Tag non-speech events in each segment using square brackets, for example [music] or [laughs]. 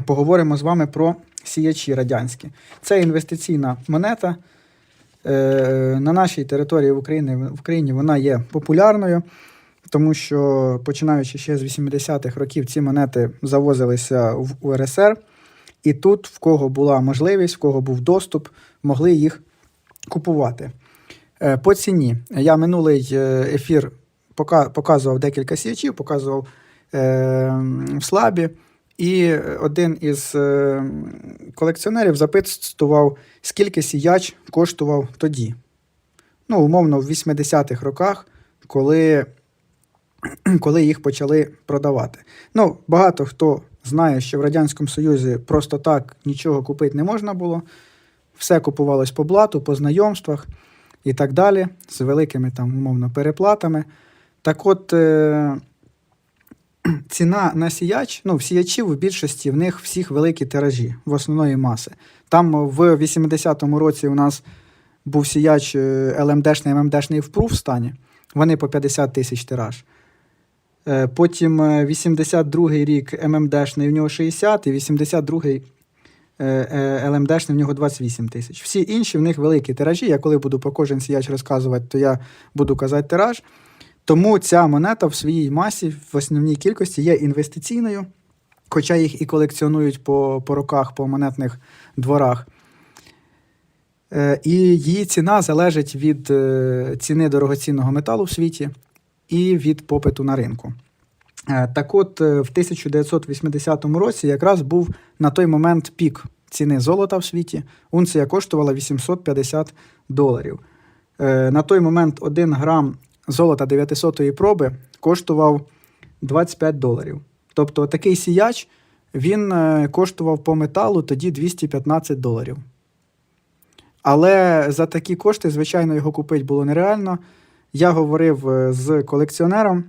поговоримо з вами про сіячі радянські. Це інвестиційна монета. Е, На нашій території в Україні, в Україні вона є популярною, тому що починаючи ще з 80-х років ці монети завозилися в УРСР. І тут, в кого була можливість, в кого був доступ, могли їх купувати. Е, По ціні. Я минулий е, ефір показував декілька сіячів, показував в слабі. І один із е, колекціонерів запитував, скільки сіяч коштував тоді. Ну, умовно, в 80-х роках, коли, [clears throat] коли їх почали продавати. Ну, багато хто знає, що в Радянському Союзі просто так нічого купити не можна було. Все купувалось по блату, по знайомствах і так далі, з великими там, умовно, переплатами. Так от. Е, ціна на сіяч, ну, в сіячів в більшості в них всіх великі тиражі в основної маси. Там в 80-му році у нас був сіяч е, ЛМДшний, ММДшний в пру в стані. Вони по 50 тисяч тираж. Е, Потім е, 82-й рік ММДшний, в нього 60, і 82-й е, е, ЛМДшний, в нього 28 тисяч. Всі інші в них великі тиражі. Я коли буду про кожен сіяч розказувати, то я буду казати тираж. Тому ця монета в своїй масі, в основній кількості є інвестиційною, хоча їх і колекціонують по, по роках, по монетних дворах. Е, і її ціна залежить від е, ціни дорогоцінного металу в світі і від попиту на ринку. Е, Так от, е, в 1980 році якраз був на той момент пік ціни золота в світі. Унція коштувала 850 доларів. Е, На той момент 1 грам золота 900-ї проби коштував 25 доларів. Тобто такий сіяч він е, коштував по металу тоді 215 доларів. Але за такі кошти, звичайно, його купити було нереально. Я говорив е, з колекціонером,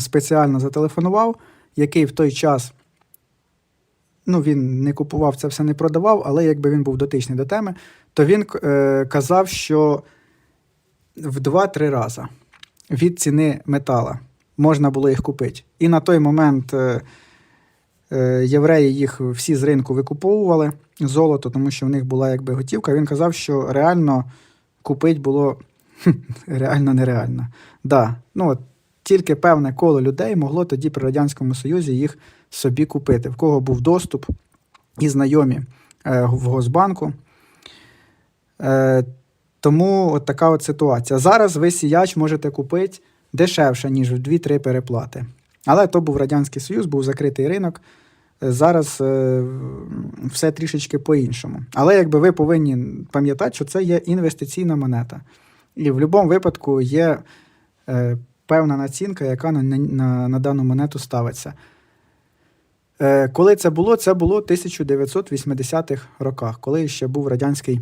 спеціально зателефонував, який в той час ну, він не купував це все, не продавав, але якби він був дотичний до теми, то він е, казав, що в 2-3 рази від ціни метала можна було їх купити. І на той момент е, е, євреї їх всі з ринку викуповували золото, тому що в них була якби готівка. Він казав, що реально купити було [laughs] реально нереально. Да, ну, от, тільки певне коло людей могло тоді при Радянському Союзі їх собі купити, в кого був доступ і знайомі е, в Госбанку. Е, тому от така от ситуація. Зараз ви сіяч можете купити дешевше, ніж в 2-3 переплати. Але то був Радянський Союз, був закритий ринок. Е, Зараз е, все трішечки по-іншому. Але якби ви повинні пам'ятати, що це є інвестиційна монета. І в будь-якому випадку є е, певна націнка, яка на, на, на дану монету ставиться. Е, коли це було? Це було в 1980-х роках, коли ще був Радянський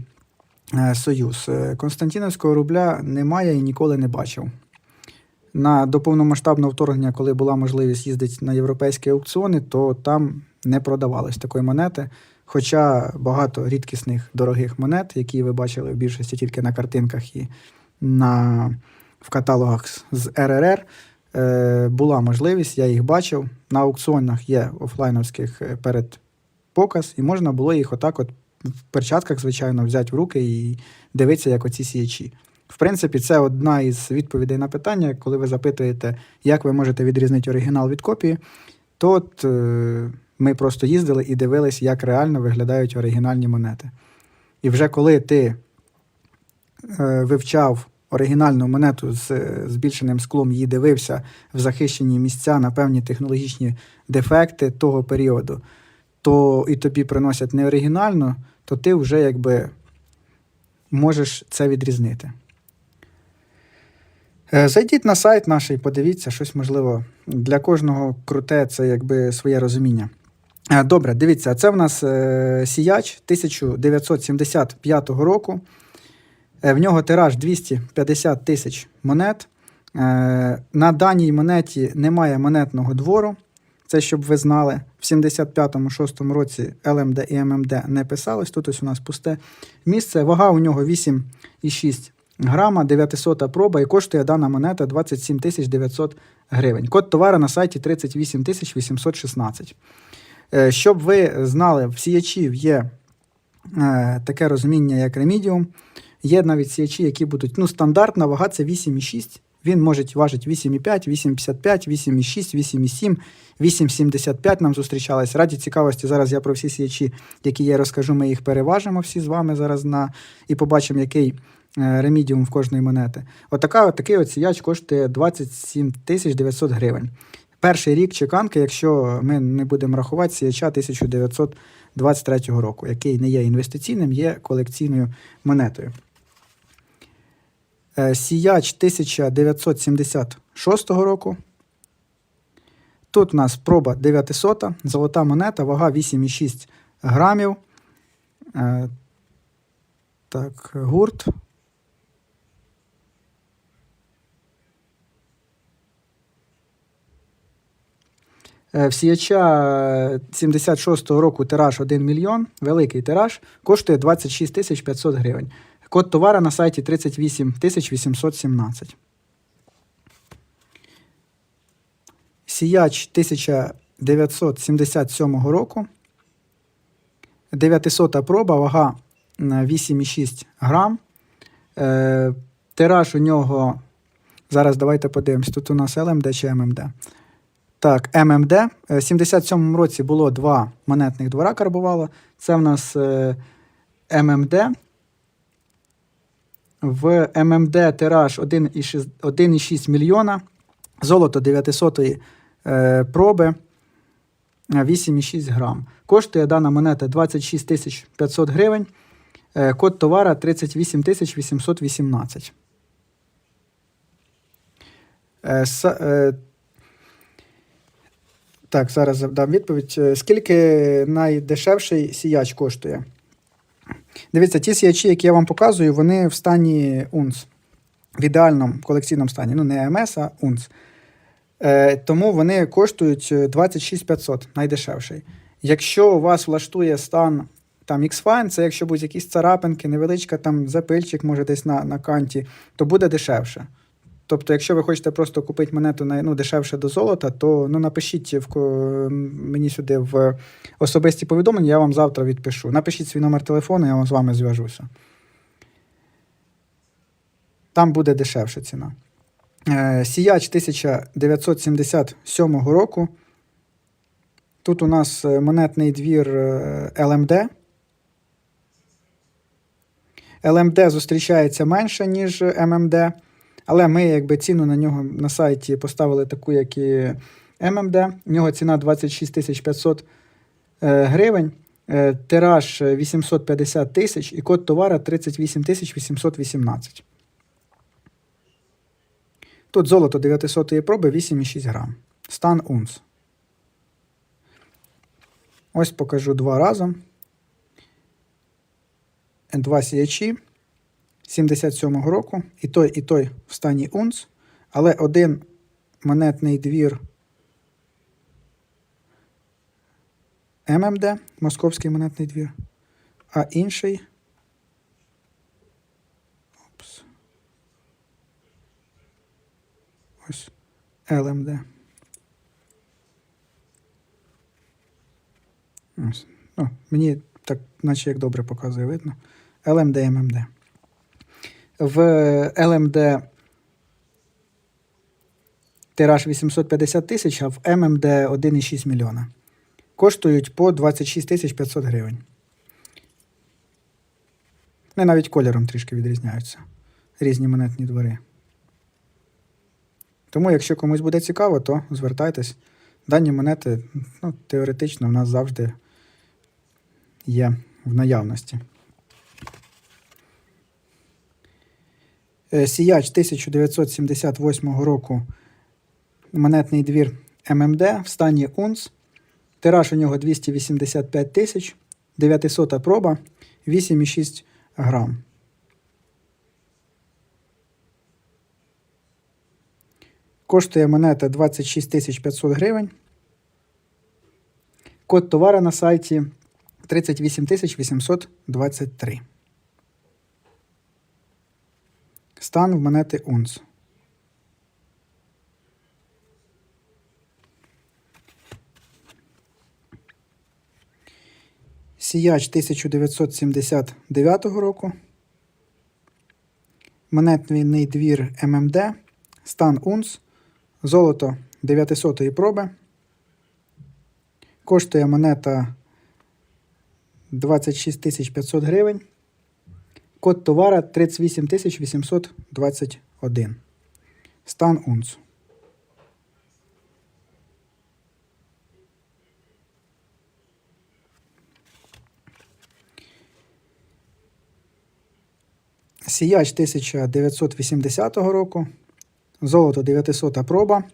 Союз. Е, Константиновського рубля немає і ніколи не бачив. На до повномасштабного вторгнення, коли була можливість їздити на європейські аукціони, то там не продавалось такої монети. Хоча багато рідкісних дорогих монет, які ви бачили в більшості тільки на картинках і на, в каталогах з- з РРР, е, була можливість, я їх бачив. На аукціонах є офлайновських е, передпоказ, і можна було їх отак, от в перчатках, звичайно, взяти в руки і дивитися, як оці сіячі. В принципі, це одна із відповідей на питання, коли ви запитуєте, як ви можете відрізнити оригінал від копії, то от, е, ми просто їздили і дивились, як реально виглядають оригінальні монети. І вже коли ти е, вивчав оригінальну монету з е, збільшеним склом, її дивився в захищені місця на певні технологічні дефекти того періоду, то і тобі приносять не оригінально, то ти вже якби можеш це відрізнити. Е, Зайдіть на сайт наш і подивіться, щось можливо для кожного круте це якби своє розуміння. Е, Добре, дивіться, це в нас е, сіяч 1975 року. В нього тираж 250 тисяч монет. На даній монеті немає монетного двору. Це щоб ви знали. В 75-6 році ЛМД і ММД не писалось. Тут ось у нас пусте місце. Вага у нього 8,6 грама, 900 проба і коштує дана монета 27 900 гривень. Код товару на сайті 38 816. Е, Щоб ви знали, в сіячів є е, таке розуміння, як ремідіум. Є навіть сіячі, які будуть ну, стандартна вага це 8,6. Він може важити 8,5, 8,55, 8,6, 8,7, 8,75 нам зустрічалось. Раді цікавості, зараз я про всі сіячі, які є, розкажу, ми їх переважимо всі з вами зараз на і побачимо, який е, ремідіум в кожної монети. Отака, от такий от сіяч коштує 27 тисяч 900 гривень. Перший рік чеканки, якщо ми не будемо рахувати сіяча 1923 року, який не є інвестиційним, є колекційною монетою. Е, Сіяч 1976 року. Тут у нас проба 900, золота монета, вага 8,6 грамів. Е, Так, гурт. Е, В сіяча 76-го року тираж 1 мільйон, великий тираж, коштує 26 тисяч 500 гривень. Код товара на сайті 38 817. Сіяч 1977 року. 900 проба, вага 8,6 грам. Е, тираж у нього. Зараз давайте подивимось. Тут у нас ЛМД чи ММД. Так, ММД. Е, В 77 році було два монетних двора карбувало. Це в нас е, ММД. В ММД тираж 1,6 1,6 мільйона. Золото 900 е, проби е, 8,6 грам. Коштує дана монета 26 тисяч 500 гривень. Е, Код товара 38 тисяч 818. Е, са- е, Так, зараз дам відповідь. Е, Скільки найдешевший сіяч коштує? Дивіться, ті сіячі, які я вам показую, вони в стані унц. В ідеальному колекційному стані. Ну, не МС, а унц. Е, тому вони коштують е, 26 500, найдешевший. Якщо у вас влаштує стан там X-Fine, це якщо будуть якісь царапинки, невеличка там запильчик, може десь на, на канті, то буде дешевше. Тобто, якщо ви хочете просто купити монету на, ну, дешевше до золота, то ну, напишіть в, мені сюди в особисті повідомлення, я вам завтра відпишу. Напишіть свій номер телефону, я вам з вами зв'яжуся. Там буде дешевша ціна. Е, Сіяч 1977 року. Тут у нас е, монетний двір е, ЛМД. ЛМД зустрічається менше, ніж ММД, але ми якби ціну на нього на сайті поставили таку, як і ММД. У нього ціна 26 500 е, гривень. Е, Тираж 850 тисяч і код товара 38 тисяч 818. Тут золото 900 проби 8,6 грам. Стан унц. Ось покажу два рази. Два сіячі 77-го року. І той, і той в стані унц. Але один монетний двір ММД, Московський монетний двір, а інший. Опс. Ось ЛМД. Ось. Ну, мені так, наче як добре показує, видно. ЛМД, ММД. В ЛМД тираж 850 тисяч, а в ММД 1,6 мільйона. Коштують по 26 тисяч 500 гривень. Вони навіть кольором трішки відрізняються. Різні монетні двори. Тому, якщо комусь буде цікаво, то звертайтесь. Дані монети, ну, теоретично, у нас завжди є в наявності. Е, Сіяч 1978 року монетний двір ММД в стані УНЦ. Тираж у нього 285 тисяч, 900 проба, 8,6 грам. Коштує монета 26 500 гривень. Код товара на сайті 38 823. Стан в монети УНЦ. Сіяч 1979 року. Монетний двір ММД. Стан Унц. Золото 900-ї проби. Коштує монета 26 500 гривень. Код товара 38 821. Стан Унц. Сіяч 1980 року. Золото 900 проба.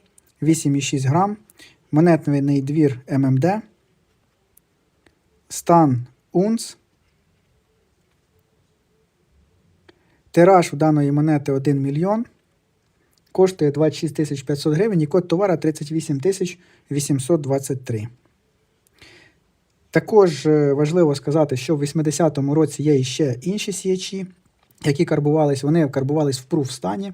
8,6 грам. Монетний двір ММД. Стан Унц. Тираж у даної монети 1 мільйон. Коштує 26 500 гривень і код товара 38 823. Також е, важливо сказати, що в 80-му році є іще інші сіячі, які карбувались. Вони карбувались в пруф стані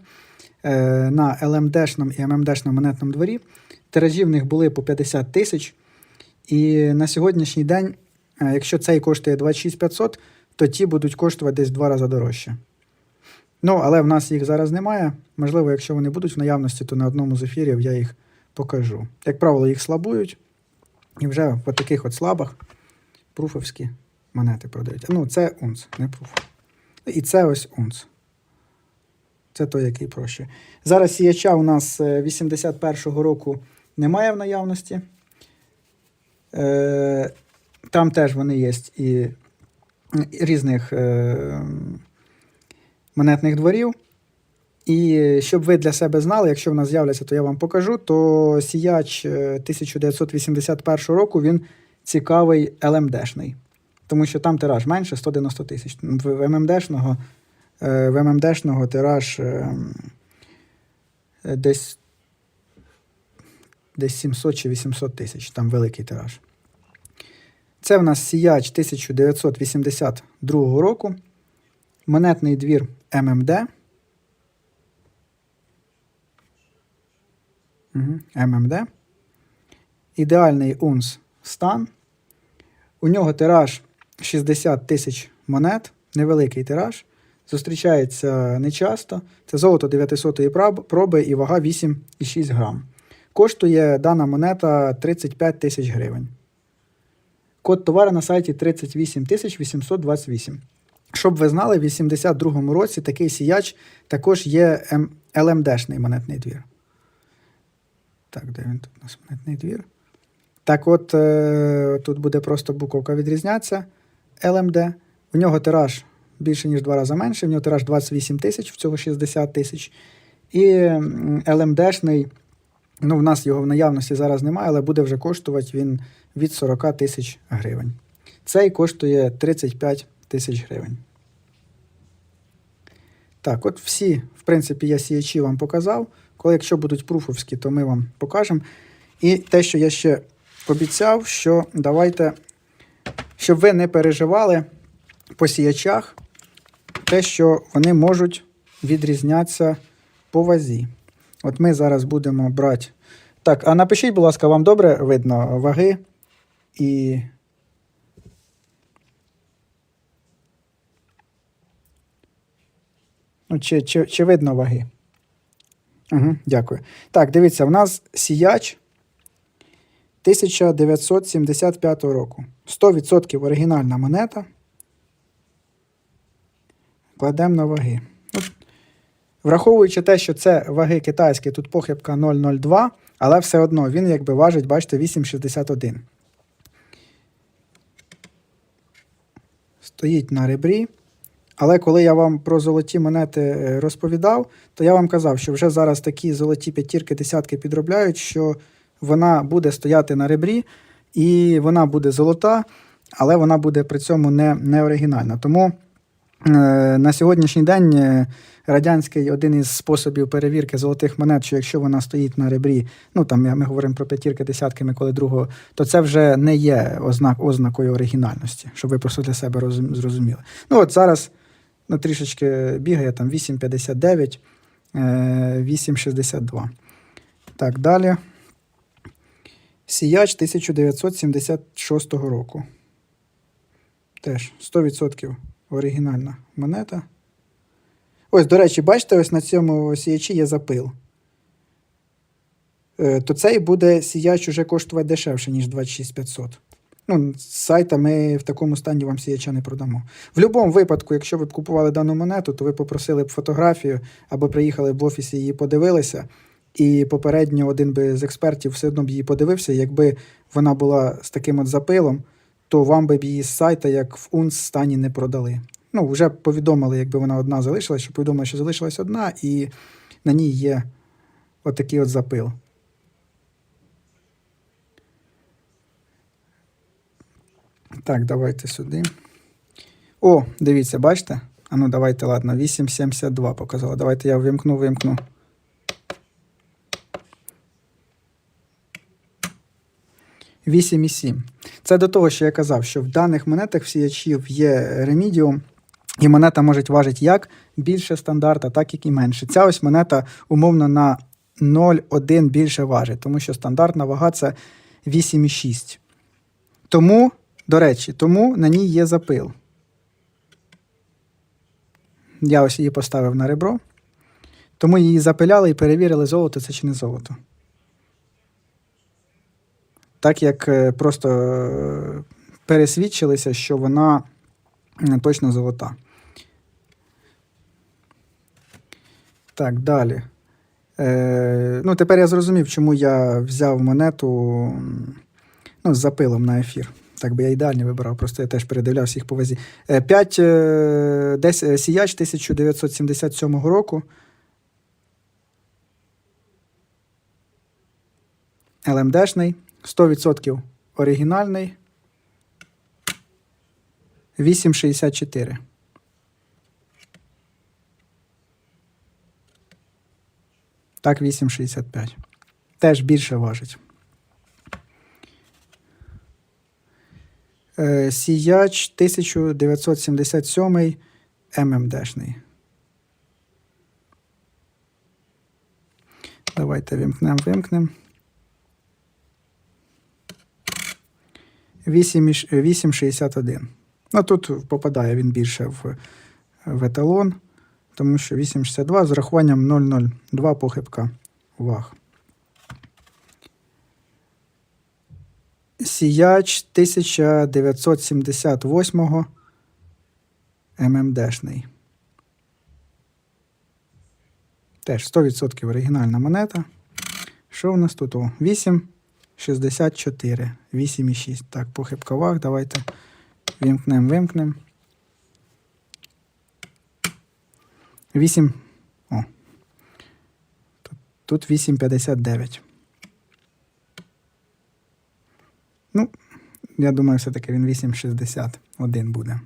е, на LMD-шному і MMD-шному монетному дворі. Тиражі в них були по 50 тисяч. І на сьогоднішній день, е, якщо цей коштує 26 500, то ті будуть коштувати десь в два рази дорожче. Ну, але в нас їх зараз немає. Можливо, якщо вони будуть в наявності, то на одному з ефірів я їх покажу. Як правило, їх слабують. І вже по таких от слабах пруфовські монети продають. Ну, це унц, не пруф. І це ось унц. Це той, який проще. Зараз сіяча у нас е, 81-го року немає в наявності. Е, Там теж вони є і і різних е, монетних дворів. І щоб ви для себе знали, якщо в нас з'являться, то я вам покажу. То сіяч е, 1981 року він цікавий ЛМДшний. Тому що там тираж менше 190 тисяч. В ММДшного, е, в ММДшного тираж е, е, десь, десь 700 чи 800 тисяч, там великий тираж. Це в нас сіяч 1982 року. Монетний двір ММД. Угу. ММД. Ідеальний унс стан. У нього тираж 60 тисяч монет, невеликий тираж. Зустрічається нечасто. Це золото 900-ї проби і вага 8,6 грам. Коштує дана монета 35 тисяч гривень. Код товару на сайті 38 828. Щоб ви знали, в 82-му році такий сіяч також є ЛМДшний монетний двір. Так, де він тут у нас монетний двір? Так от, е, тут буде просто буковка відрізнятися. LMD. У нього тираж більше, ніж два рази менше. В нього тираж 28 тисяч, в цього 60 тисяч. І LMD-шний, ну, в нас його в наявності зараз немає, але буде вже коштувати він від 40 тисяч гривень. Цей коштує 35 тисяч гривень. Так, от всі, в принципі, я сіячі вам показав. Коли якщо будуть пруфовські, то ми вам покажемо. І те, що я ще обіцяв, що давайте, щоб ви не переживали по сіячах, те, що вони можуть відрізнятися по вазі. От ми зараз будемо брати. Так, а напишіть, будь ласка, вам добре видно ваги і. Ну, чи, чи, чи видно ваги? Угу, Дякую. Так, дивіться, в нас сіяч 1975 року. 100% оригінальна монета. Кладемо на ваги. От, враховуючи те, що це ваги китайські, тут похибка 0,02, але все одно він якби важить, бачите, 8,61. Стоїть на ребрі. Але коли я вам про золоті монети е, розповідав, то я вам казав, що вже зараз такі золоті п'ятірки, десятки підробляють, що вона буде стояти на ребрі, і вона буде золота, але вона буде при цьому не, не оригінальна. Тому е, на сьогоднішній день е, радянський один із способів перевірки золотих монет, що якщо вона стоїть на ребрі, ну там ми говоримо про п'ятірки, десятки, коли другого, то це вже не є ознак, ознакою оригінальності, щоб ви просто для себе розум, зрозуміли. Ну от зараз ну, трішечки бігає там 8,59, 8,62. Так, далі. Сіяч 1976 року. Теж 100% оригінальна монета. Ось, до речі, бачите, ось на цьому сіячі є запил. Е, То цей буде сіяч уже коштувати дешевше, ніж 26500. Ну, з сайта ми в такому стані вам сіяча не продамо. В будь-якому випадку, якщо ви б купували дану монету, то ви попросили б фотографію або приїхали б в офісі її подивилися. І попередньо один би з експертів все одно б її подивився. Якби вона була з таким от запилом, то вам би б її з сайта як в УНС стані не продали. Ну, вже повідомили, якби вона одна залишилась, що повідомили, що залишилась одна, і на ній є отакий от запил. Так, давайте сюди. О, дивіться, бачите? А ну давайте, ладно, 8,72 показала. Давайте я вимкну, вимкну. Вісім і сім. Це до того, що я казав, що в даних монетах в сіячів є ремідіум, і монета може важити як більше стандарта, так і менше. Ця ось монета умовно на 0,1 більше важить, тому що стандартна вага це 8,6. Тому, до речі, тому на ній є запил. Я ось її поставив на ребро. Тому її запиляли і перевірили, золото це чи не золото. Так як е, просто е, пересвідчилися, що вона точно золота. Так, далі. Е, ну, тепер я зрозумів, чому я взяв монету ну, з запилом на ефір. Так би я ідеально вибирав, просто я теж передивлявся їх по вазі. 5 е, десь е, сіяч 1977 року. ЛМДшний, 100% оригінальний. 8,64. Так, 8,65. Теж більше важить. Е, Сіяч 1977 ММДшний. Давайте вимкнемо, вимкнемо. 8,61. Ну, тут попадає він більше в, в еталон, тому що 8,62 з рахуванням 0,02 похибка ваг. Сіяч 1978 ММДшний. Теж 100% оригінальна монета. Що у нас тут? О, 8. 64, 8,6. Так, похибка ваг. Давайте вимкнемо, вимкнемо. 8. О. Тут 8,59. Ну, я думаю, все-таки він 8,61 буде.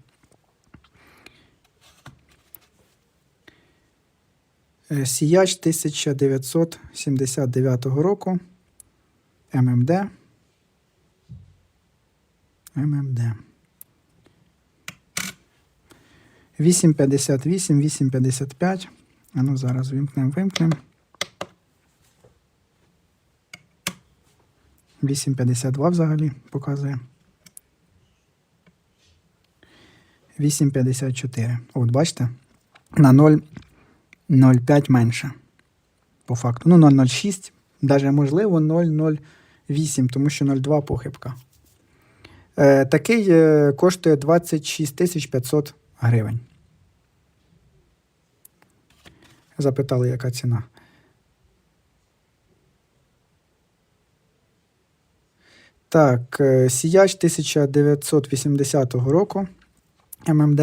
Е, Сіяч 1979 року. ММД. ММД. 8,58, 8,55. А ну зараз вимкнемо, вимкнемо. 8,52 взагалі показує. 8,54. От бачите? На 0,05 менше. По факту. Ну, 0,06. Даже можливо 0,08, тому що 0,2 похибка. Е, такий е, коштує 26 500 гривень. Запитали, яка ціна. Так, е, сіяч 1980 року ММД.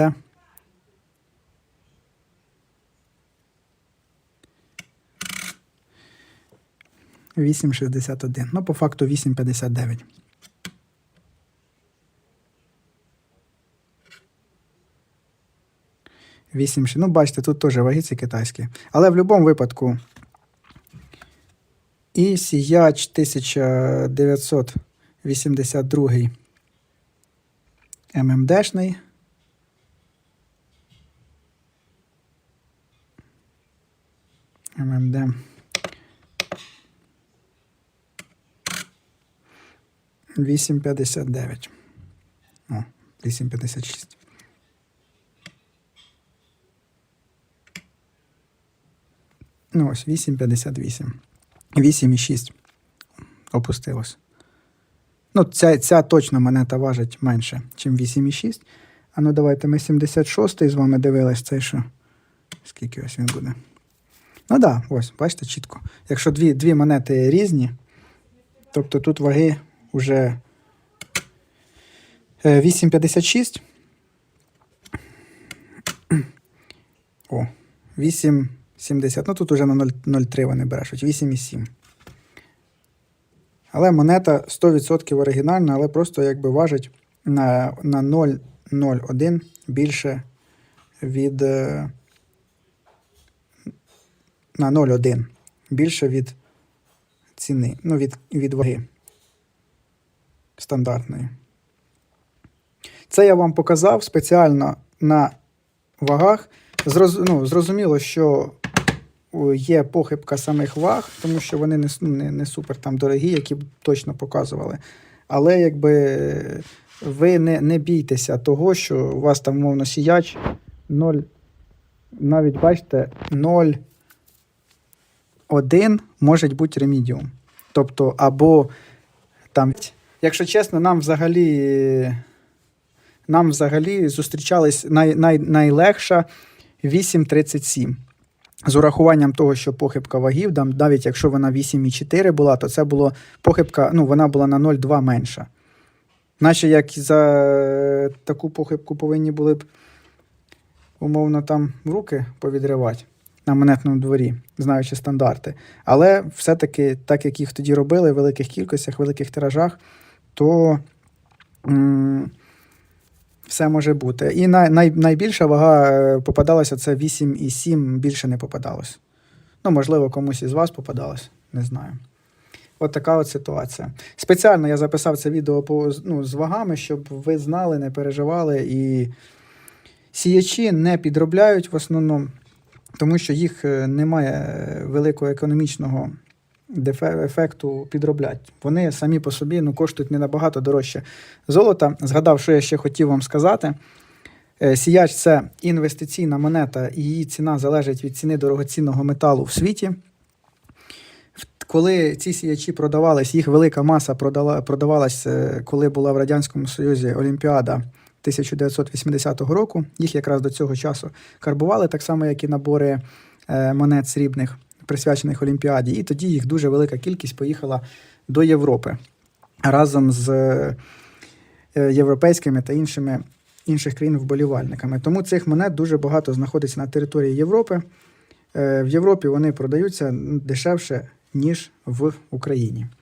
Вісім шістдесят один. Ну, по факту 8,59. Вісім. Ну, бачите, тут теж вагіці китайські. Але в будь-якому випадку. І сіяч 1982 ММДшний. ММД. Вісім п'ятдесят дев'ять. О, 8,56. Ну ось 8,58. 8,6 опустилось. Ну, ця, ця точно монета важить менше, ніж 8,6. А ну давайте ми 76 з вами дивились цей що. Скільки ось він буде? Ну так, да, ось, бачите, чітко. Якщо дві, дві монети різні, тобто тут ваги вже е, 8,56. О, 8,70. Ну тут уже на 0,03 вони брешуть. 8,7. Але монета 100% оригінальна, але просто якби важить на, на 0,01 більше від. е, На 0,1 більше від ціни, ну, від, від ваги стандартної. Це я вам показав спеціально на вагах. Зроз, ну, зрозуміло, що є похибка самих ваг, тому що вони не, ну, не, не супер там дорогі, які б точно показували. Але якби ви не, не бійтеся того, що у вас там, мовно, сіяч 0, навіть бачите, 0,1 може бути ремідіум. Тобто, або там, якщо чесно, нам взагалі, нам взагалі зустрічались най, най, найлегша 8,37. З урахуванням того, що похибка вагів, там, навіть якщо вона 8,4 була, то це було похибка, ну, вона була на 0,2 менша. Наче як за таку похибку повинні були б, умовно, там руки повідривати на монетному дворі, знаючи стандарти. Але все-таки, так як їх тоді робили в великих кількостях, великих тиражах, то м, все може бути. І най, най, найбільша вага е, попадалася це 8,7, більше не попадалось. Ну, можливо, комусь із вас попадалось, не знаю. От така от ситуація. Спеціально я записав це відео по, ну, з вагами, щоб ви знали, не переживали. І сіячі не підробляють в основному, тому що їх е, немає е, великого економічного ефекту підроблять. Вони самі по собі ну, коштують не набагато дорожче золота. Згадав, що я ще хотів вам сказати. Е, Сіяч це інвестиційна монета, і її ціна залежить від ціни дорогоцінного металу в світі. Коли ці сіячі продавались, їх велика маса продала, продавалась, е, коли була в Радянському Союзі Олімпіада 1980 року. Їх якраз до цього часу карбували, так само, як і набори е, монет срібних, присвячених Олімпіаді. І тоді їх дуже велика кількість поїхала до Європи разом з е, європейськими та іншими інших країн вболівальниками. Тому цих монет дуже багато знаходиться на території Європи. Е, В Європі вони продаються дешевше, ніж в Україні.